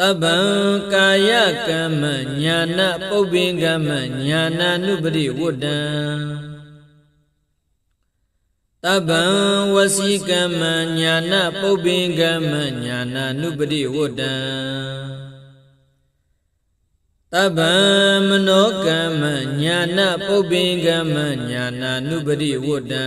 တဗ္ဗံကာယကမ္မညာနာပုပ္ပင်ကမ္မညာနာနုပရိဝတ္တံတဗ္ဗံဝစီကမ္မညာနာပုပ္ပင်ကမ္မညာနာနုပရိဝတ္တံတဗ္ဗံမနောကမ္မညာနာပုပ္ပင်ကမ္မညာနာနုပရိဝတ္တံ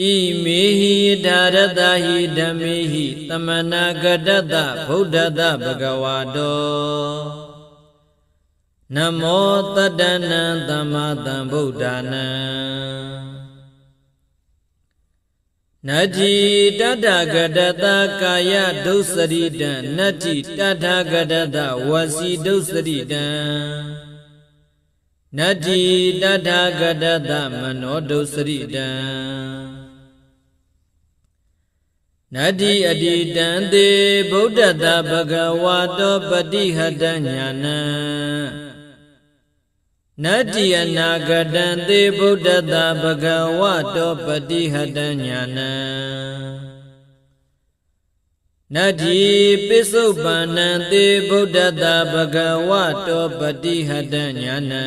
ဣမေဟိဒါရတဟိဓမ္မေဟိသမနာဂတတဗုဒ္ဓတဘဂဝါတောနမောတတ္တနံသမ္မာသမ္ဗုဒ္ဓနံနတ္တိတတဂတတကာယဒုစရိတံနတ္တိတထဂတတဝစီဒုစရိတံနတ္တိတထဂတတမနောဒုစရိတံ နတ္တိအတိတံသေဗုဒ္ဓတဘဂဝါတောပတိဟတညာနံနတ္တိအနာဂတံသေဗုဒ္ဓတဘဂဝါတောပတိဟတညာနံနတ္တိပိစုပန္နံသေဗုဒ္ဓတဘဂဝါတောပတိဟတညာနံ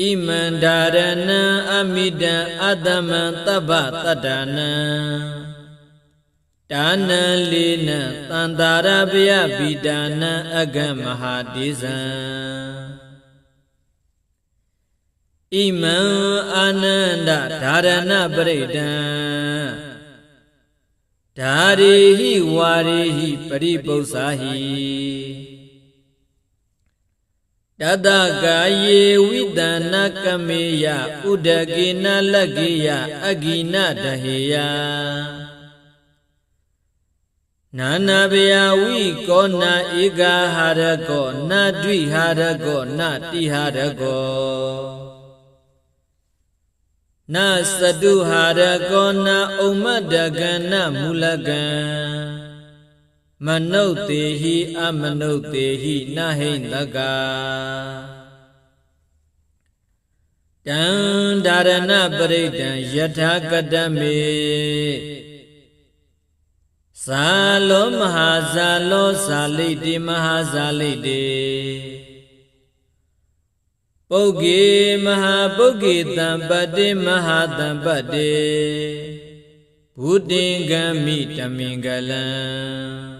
ဣမန္ဒာရဏံအမိတံအတ္တမံတပ္ပတတ္တနံဒါနံလေးနံတန္တာရဗယပိတာနံအကမဟာတိဇံဣမံအာနန္ဒဓာရဏပရိဒံဓာရိဟိဝါရိဟိပရိပု္ပ္ပာဟိ တတကာယေဝိတနာကမေယဥဒကေနလကေယအဂိနတဟေယနာနာဘယဝိကောနာဧကဟာရကောနာဒွိဟာရကောနာတိဟာရကောနသတုဟာရကောနာဥမ္မတကနမူလကံ မနုဿေဟိအမနုဿေဟိနဟိတကတံဒါရဏပရိဒံယထာကတမေဇာလောမဟာဇာလောဇာလိတိမဟာဇာလိတိပုဂ္ဂေမဟာပုဂ္ဂေတံပတ္တိမဟာတံပတ္တိဘုတင်ကံမိတမင်္ဂလံ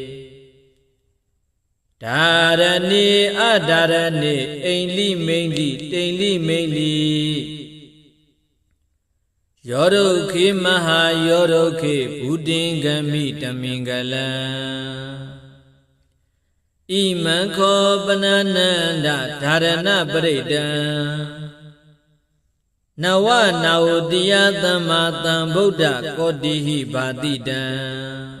ဒါရဏေအဒါရဏေအိန္လိမိန္လိတိန်လိမိန္လိယောဒုခေမဟာယောဒုခေဘုဒ္ဓင်ဂမိတမင်္ဂလံဣမံခောပနနန္ဒဓာရဏပရိဒံနဝနာဝတိယသမ္မာသမ္ဗုဒ္ဓကောတိဟိဘာတိတံ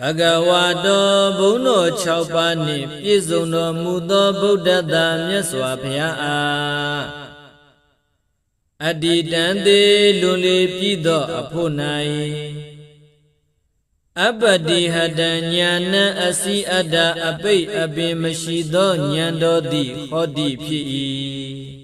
ဘဂဝါတော်ဘုန်းတော်6ပါးနှင့်ပြည့်စုံတော်မူသောဗုဒ္ဓတာမြတ်စွာဘုရားအားအတ္တိတံသေးလွန်လေပြီးသောအဖို့၌အပတိဟတံညာဏအစီအတ္တအပိတ်အပင်မရှိသောဉာဏ်တော်သည်ဟောတိဖြစ်၏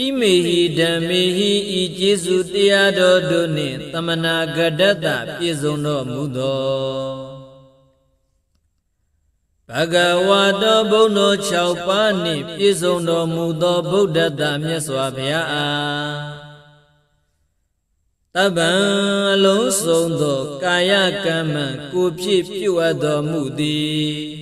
ဣမေဟိဓမ္မေဟိဤကျေစုတရားတော်တို့နှင့်တမနာဂဒတ္တပြည့်စုံတော်မူသောဘဂဝါတော်ဘုန်းတော်6ပါးနှင့်ပြည့်စုံတော်မူသောဗုဒ္ဓတာမြတ်စွာဘုရားအားတပံအလုံးစုံသော ကာယကမ္မကိုဖြစ်ပြုအပ်တော်မူသည်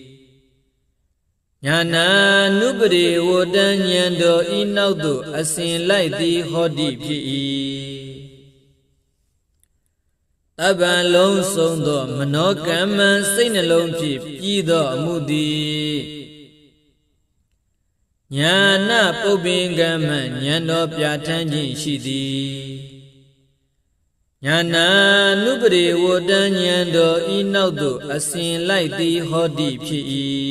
ညာနာနုပရိဝတံဉာဏ်တော်ဤနောက်သို့အစဉ်လိုက်သည်ဟောတိဖြစ်၏တပံလုံးစုံသော မနောကမ္မစိတ်နှလုံးဖြင့်ပြီးသောအမှုသည်ညာနာပုပ္ပင်ကမ္မဉာဏ်တော်ပြဋ္ဌာန်းခြင်းရှိသည်ညာနာနုပရိဝတံဉာဏ်တော်ဤနောက်သို့အစဉ်လိုက်သည်ဟောတိဖြစ်၏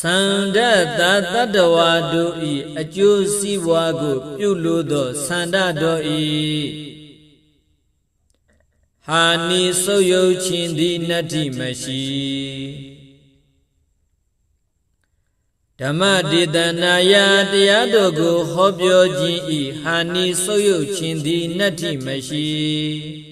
သန္ဒတတတ္တဝါတို့ဤအကျိုးစီးပွားကို ပြုလို့သောသန္ဒတော်ဤဟာနိဆုပ်ယုတ်ခြင်းသည်နတ္တိမရှိဓမ္မဒေသနာယတရားတော်ကိုဟောပြောခြင်းဤဟာနိဆုပ်ယုတ်ခြင်းသည်နတ္တိမရှိ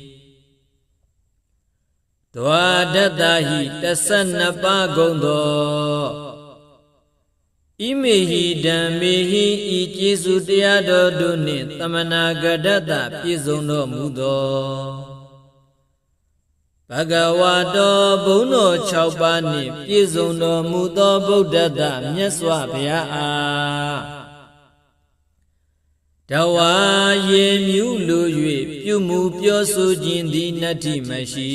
ဒွါဒတ္တဟိ12ပါးကုန်သောဣမေဟိဓမ္မေဟိဤကျေစုတရားတော်တို့နှင့်တမနာဂဒတ္တပြည့်စုံတော်မူသောဘဂဝါတော်ဘုံတော်6ပါးနှင့်ပြည့်စုံတော်မူသောဗုဒ္ဓတမြတ်စွာဘုရားအား တဝါရေမြူးလို၍ပြုမှုပြောဆိုခြင်းသည်နတ္တိမရှိ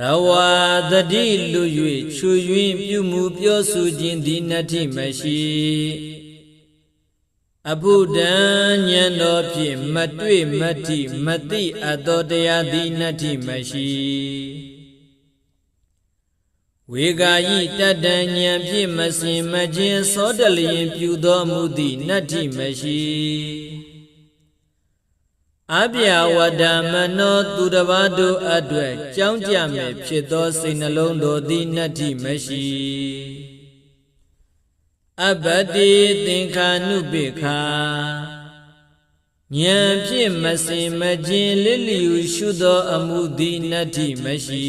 ရဝါတတိလူ၍ချွယွင်းပြုမှုပြောဆိုခြင်းသည်နတ္တိမရှိအဘုဒ္ဓံဉာဏ်တော်ဖြင့်မတွေ့မတိမသိအပ်သောတရားသည်နတ္တိမရှိ ဝေဂာယိတတံဉာဏ်ဖြင့်မစင်မခြင်းစောတလျင်ပြုသောမူသည့်နတ္ထိမရှိအပြာဝဒမနောသူတစ်ပါးတို့အတွက်ကြောင်းကြမယ်ဖြစ်သောစိတ်နှလုံးတော်သည်နတ္ထိမရှိအဘတိသင်္ခာနုပိခာဉာဏ်ဖြင့်မစင်မခြင်းလစ်လျူရှုသောအမှုသည်နတ္ထိမရှိ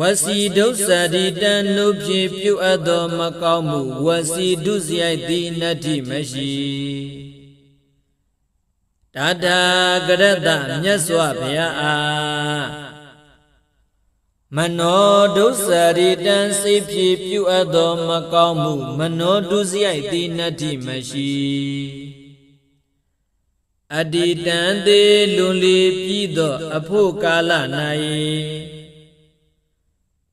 ဝစီဒုစရိတံနုဖြစ်ပြုအပ်သောမကောင်းမှုဝစီဒုစရိုက်သည်နတ္တိမရှိတာတာကရတ္တမြတ်စွာဘုရားအားမနောဒုစရိတံစိတ်ဖြစ်ပြုအပ်သောမကောင်းမှုမနောဒုစရိုက်သည်နတ္တိမရှိအတ္တိတံသေးလွန်လေပြီးသော အဖို့ကာလ၌ဘ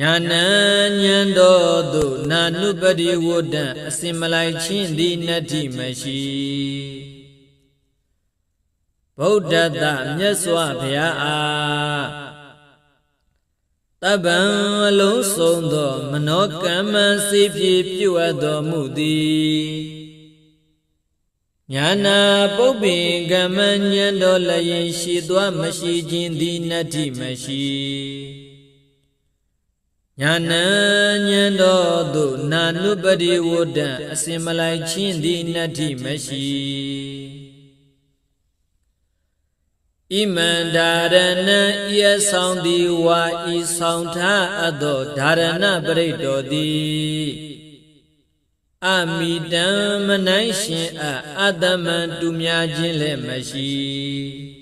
ညာဏဉဏ်တော်သို့နာနုပတိဝဒ္ဒံအစင်မလိုက်ချင်းသည်နတ္တိမရှိဗုဒ္ဓတမြတ်စွာဘုရားအားတပံအလုံးစုံသော မနောကမ္မစေပြေပြုအပ်တော်မူသည်ညာနာပုပ္ပိကမ္မဉဏ်တော်လည်းရှိသွားမရှိခြင်းသည်နတ္တိမရှိ ညာဏဉဏ်တော်သို့နာနုပတိဝဒံအစင်မလိုက်ချင်းသည်နတ္ထိမရှိဣမန္ဒာရဏံဤအဆောင်သည်ဝါဤဆောင်ထားအပ်သောဓာရဏပရိတ်တော်သည်အမိတံမနိုင်ရှင်အအတ္တမံတူများခြင်းလည်းမရှိ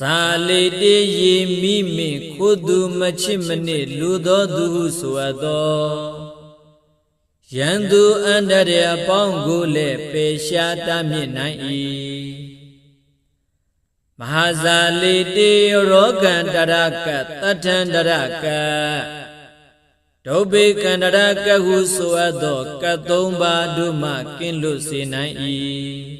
သာလေတေယေမိမိခိုသူမချစ်မနစ်လူသောသူဟုဆိုအပ်သောယံသူအန္တရာအပေါင်းကိုလည်းပေရှားတားမြစ်နိုင်၏မဟာဇာလိတေရောကံတရကတထံတရကဒုဗေကန္တရကဟုဆိုအပ်သောကသုံးပါးတို့မှကင်းလွတ်စေနိုင်၏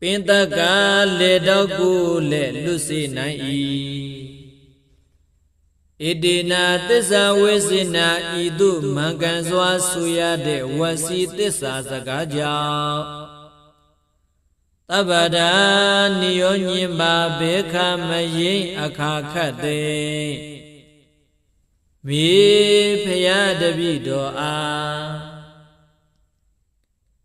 ပင်တကလေတော့ကိုလည်းလွတ်စေနိုင်၏ဣတိနာသစ္စာဝိစေနာဤသို့မံကန်စွာဆိုရတဲ့ဝစီသစ္စာစကားကြောင့်တဗ္ဗဒာနိယောညင်ပါဘေခမယိအခါခတ်တဲ့မေဖရာတပိတော်အား